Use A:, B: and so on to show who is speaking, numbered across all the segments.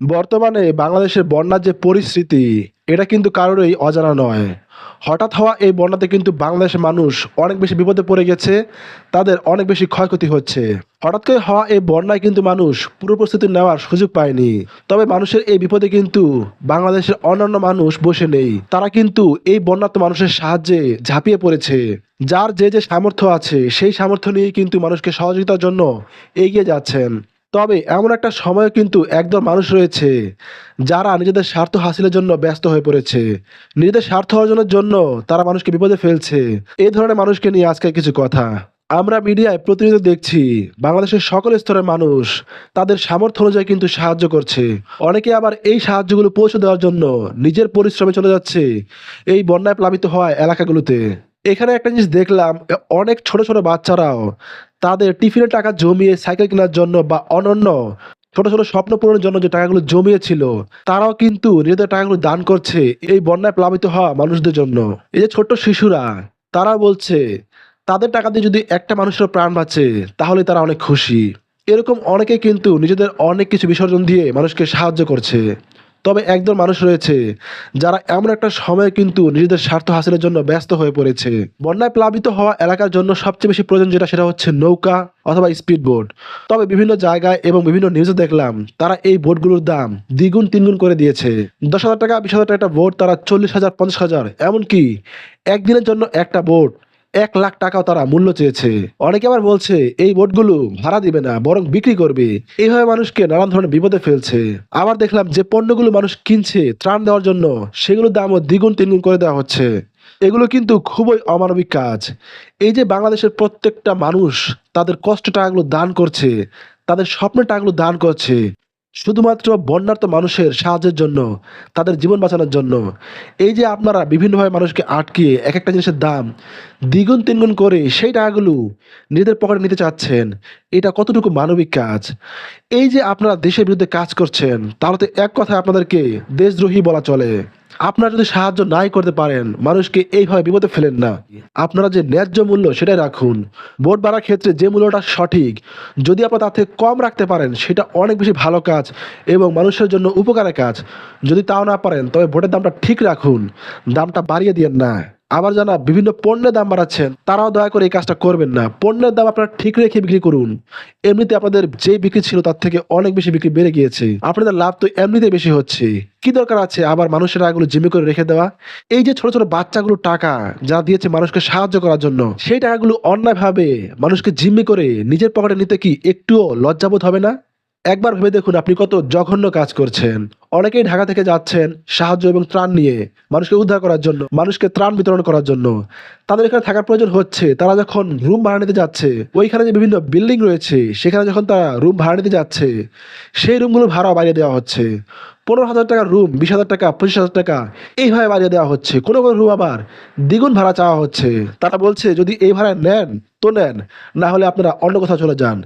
A: বর্তমানে বাংলাদেশের বন্যার যে পরিস্থিতি, এটা কিন্তু কারোরই অজানা নয়। হঠাৎ হওয়া এই বন্যাতে কিন্তু বাংলাদেশের মানুষ অনেক বেশি বিপদে পড়ে গেছে, তাদের অনেক বেশি ক্ষয়ক্ষতি হচ্ছে। হঠাৎ করে হওয়া এই বন্যায় কিন্তু মানুষ পুরো প্রস্তুতি নেওয়ার সুযোগ পায়নি। তবে মানুষের এই বিপদে কিন্তু বাংলাদেশের অন্যান্য মানুষ বসে নেই। তারা কিন্তু এই বন্যার্ত মানুষের সাহায্যে ঝাঁপিয়ে পড়েছে। যার যে যে সামর্থ্য আছে, সেই সামর্থ্য নিয়ে কিন্তু মানুষকে সহযোগিতার জন্য এগিয়ে যাচ্ছেন। তবে এমন একটা সময় কিন্তু একদল মানুষ রয়েছে যারা নিজেদের স্বার্থ হাসিলের জন্য ব্যস্ত হয়ে পড়েছে। নিজেদের স্বার্থ অর্জনের জন্য তারা মানুষকে বিপদে ফেলছে। এই ধরনের মানুষকে নিয়ে আজকে কিছু কথা। আমরা মিডিয়ায় প্রতিনিয়ত দেখছি, বাংলাদেশের সকল স্তরের মানুষ তাদের সামর্থ্য অনুযায়ী কিন্তু সাহায্য করছে। অনেকে আবার এই সাহায্যগুলো পৌঁছে দেওয়ার জন্য নিজের পরিশ্রমে চলে যাচ্ছে এই বন্যায় প্লাবিত হওয়া এলাকাগুলোতে। এখানে একটা জিনিস দেখলাম, অনেক ছোট ছোট বাচ্চারাও তাদের টিফিনের টাকা জমিয়ে সাইকেল কেনার জন্য বা অনন্য ছোট ছোট স্বপ্ন পূরণের জন্য যে টাকাগুলো জমিয়েছিল, তারাও কিন্তু নিজেদের টাকাগুলো দান করছে এই বন্যায় প্লাবিত হওয়া মানুষদের জন্য। এই যে ছোট্ট শিশুরা, তারা বলছে, তাদের টাকা দিয়ে যদি একটা মানুষের প্রাণ বাঁচে, তাহলে তারা অনেক খুশি। এরকম অনেকে কিন্তু নিজেদের অনেক কিছু বিসর্জন দিয়ে মানুষকে সাহায্য করছে। তবে একদল মানুষ রয়েছে, যারা এমন একটা সময়ে কিন্তু নিজেদের স্বার্থ হাসিলের জন্য ব্যস্ত হয়ে পড়েছে। বন্যায় প্লাবিত হওয়া এলাকার জন্য সবচেয়ে বেশি প্রয়োজন যেটা সেটা হচ্ছে নৌকা অথবা স্পিড বোট তবে বিভিন্ন জায়গায় এবং বিভিন্ন নিউজে দেখলাম, তারা এই বোটগুলোর দাম দ্বিগুণ তিনগুণ করে দিয়েছে। দশ হাজার টাকা, বিশ হাজার টাকা একটা বোট, তারা চল্লিশ হাজার, পঞ্চাশ হাজার, এমনকি একদিনের জন্য একটা বোট এক লাখ টাকাও তারা মূল্য চেয়েছে। অনেকে আবার বলছে, এই বোটগুলো ভাড়া দিবে না, বরং বিক্রি করবে। এইভাবে মানুষকে নানান ধরনের বিপদে ফেলছে। আবার দেখলাম যে পণ্যগুলো মানুষ কিনছে, ত্রাণ দেওয়ার জন্য, সেগুলোর দামও দ্বিগুণ তিনগুণ করে দেওয়া হচ্ছে। এগুলো কিন্তু খুবই অমানবিক কাজ। এই যে বাংলাদেশের প্রত্যেকটা মানুষ তাদের কষ্ট টাকাগুলো দান করছে, তাদের স্বপ্নের টাকাগুলো দান করছে শুধুমাত্র বন্যার্ত মানুষের সাহায্যের জন্য, তাদের জীবন বাঁচানোর জন্য। এই যে আপনারা বিভিন্নভাবে মানুষকে আটকিয়ে এক একটা জিনিসের দাম দ্বিগুণ, তিনগুণ করে সেই টাকাগুলো নিজেদের পকেটে নিতে চাচ্ছেন, এটা কতটুকু মানবিক কাজ? এই যে আপনারা দেশের বিরুদ্ধে কাজ করছেন, তাহলে তো এক কথায় আপনাদেরকে দেশদ্রোহী বলা চলে। আপনারা যদি সাহায্য নাই করতে পারেন, মানুষকে এইভাবে বিপদে ফেলেন না। আপনারা যে ন্যায্য মূল্য সেটাই রাখুন। ভোট বাড়ার ক্ষেত্রে যে মূল্যটা সঠিক, যদি আপনারা তার থেকে কম রাখতে পারেন, সেটা অনেক বেশি ভালো কাজ এবং মানুষের জন্য উপকারের কাজ। যদি তাও না পারেন, তবে ভোটের দামটা ঠিক রাখুন। দামটা বাড়িয়ে দিয়েন না। আবার যারা বিভিন্ন পণ্যের দাম বাড়াচ্ছেন, তারাও দয়া করে এই কাজটা করবেন না। পণ্যের দাম আপনারা ঠিক রেখে বিক্রি করুন। এমনিতে আপনাদের যে বিক্রি ছিল তার থেকে অনেক বেশি বিক্রি বেড়ে গিয়েছে। আপনাদের লাভ তো এমনিতে বেশি হচ্ছে। কি দরকার আছে আবার মানুষের এগুলো জিম্মি করে রেখে দেওয়া? এই যে ছোট ছোট বাচ্চাগুলো টাকা যা দিয়েছে মানুষকে সাহায্য করার জন্য, সেই টাকাগুলো অন্যায়ভাবে মানুষকে জিম্মি করে নিজের পকেটে নিতে কি একটুও লজ্জাবোধ হবে না? একবার ভেবে দেখুন আপনি কত জঘন্য কাজ করছেন। অনেকেই ঢাকা থেকে যাচ্ছেন সাহায্য এবং ত্রাণ নিয়ে, মানুষকে উদ্ধার করার জন্য, মানুষকে ত্রাণ বিতরণ করার জন্য। তাদের এখানে থাকার প্রয়োজন হচ্ছে, তারা যখন রুম ভাড়া নিতে যাচ্ছে, ওইখানে যে বিভিন্ন বিল্ডিং রয়েছে, সেখানে যখন তারা রুম ভাড়া নিতে যাচ্ছে, সেই রুমগুলো ভাড়া বাড়িয়ে দেওয়া হচ্ছে। পনেরো হাজার টাকার রুম, বিশ হাজার টাকা, পঁচিশ হাজার টাকা, এইভাবে বাড়িয়ে দেওয়া হচ্ছে। কোনো কোনো রুম আবার দ্বিগুণ ভাড়া চাওয়া হচ্ছে। তারা বলছে, যদি এই ভাড়া নেন তো নেন। না হলে আপনারা অন্য কোথাও চলে যান।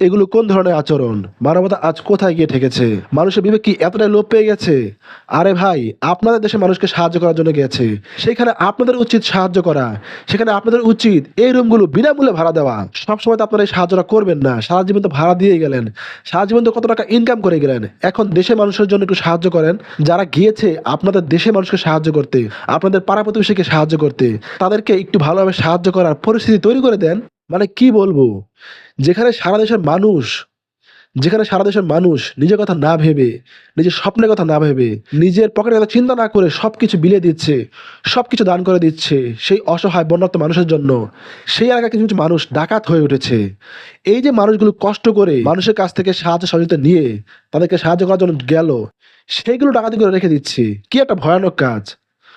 A: এগুলো কোন ধরনের আচরণ? মানবতা আজ কোথায় গিয়ে ঠেকেছে? মানুষের বিবেক কি এতটাই লোপ পেয়ে গেছে? আরে ভাই, আপনাদের দেশে মানুষকে সাহায্য করার জন্য গেছে। সেখানে আপনাদের উচিত সাহায্য করা। সেখানে আপনাদের উচিত এই রুমগুলো বিনামূল্যে ভাড়া দেওয়া। সবসময় তো আপনারা এই সাহায্যটা করবেন না। সারা জীবন তো ভাড়া দিয়ে গেলেন। সারা জীবন তো কত টাকা ইনকাম করে গেলেন। এখন দেশের মানুষের জন্য একটু সাহায্য করেন। যারা গিয়েছে আপনাদের দেশে মানুষকে সাহায্য করতে, আপনাদের পাড়া প্রতিবেশীকে সাহায্য করতে, তাদেরকে একটু ভালোভাবে সাহায্য করার পরিস্থিতি তৈরি করে দেন। মানে কি বলব? যেখানে সারা দেশের মানুষ, যেখানে সারা দেশের মানুষ নিজের কথা না ভেবে, নিজের স্বপ্নের কথা না ভেবে, নিজের পকেটের কথা চিন্তা না করে সব কিছু বিলিয়ে দিচ্ছে সব কিছু দান করে দিচ্ছে সেই অসহায় বন্যার্থ মানুষের জন্য, সেই এলাকায় কিছু কিছু মানুষ ডাকাত হয়ে উঠেছে। এই যে মানুষগুলো কষ্ট করে মানুষের কাছ থেকে সাহায্য সহযোগিতা নিয়ে তাদেরকে সাহায্য করার জন্য গেল, সেইগুলো ডাকাতি করে রেখে দিচ্ছে। কি একটা ভয়ানক কাজ।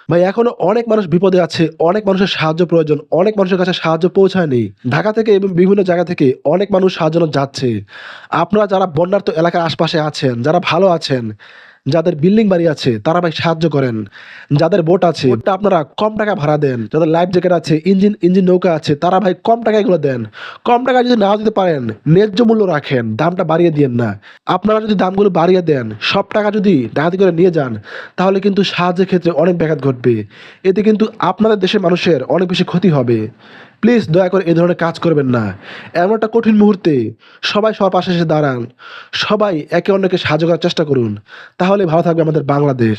A: ভাই, এখনও অনেক মানুষ বিপদে আছে, অনেক মানুষের সাহায্য প্রয়োজন, অনেক মানুষের কাছে সাহায্য পৌঁছায়নি। ঢাকা থেকে এবং বিভিন্ন জায়গা থেকে অনেক মানুষ সাহায্য যাচ্ছে। আপনারা যারা বন্যার্ত এলাকার আশপাশে আছেন, যারা ভালো আছেন যাদের বিল্ডিং বাড়ি আছে, তারা ভাই সাহায্য করেন। যাদের বোট আছে, বোটটা আপনারা কম টাকা ভাড়া দেন। যাদের লাইফ জ্যাকেট আছে ইঞ্জিন ইঞ্জিন নৌকা আছে, তারা ভাই কম টাকা এগুলো দেন। কম টাকা যদি নাও দিতে পারেন, ন্যায্য মূল্য রাখেন, দামটা বাড়িয়ে দিয়েন না। আপনারা যদি দামগুলো বাড়িয়ে দেন, সব টাকা যদি ডাকাতি করে নিয়ে যান, তাহলে কিন্তু সাহায্যের ক্ষেত্রে অনেক ব্যাঘাত ঘটবে। এতে কিন্তু আপনাদের দেশের মানুষের অনেক বেশি ক্ষতি হবে। প্লিজ দয়া করে এ ধরনের কাজ করবেন না। এমন একটা কঠিন মুহূর্তে সবাই সবার পাশে এসে দাঁড়ান। সবাই একে অন্যকে সাহায্য করার চেষ্টা করুন। তাহলে ভালো থাকবে আমাদের বাংলাদেশ।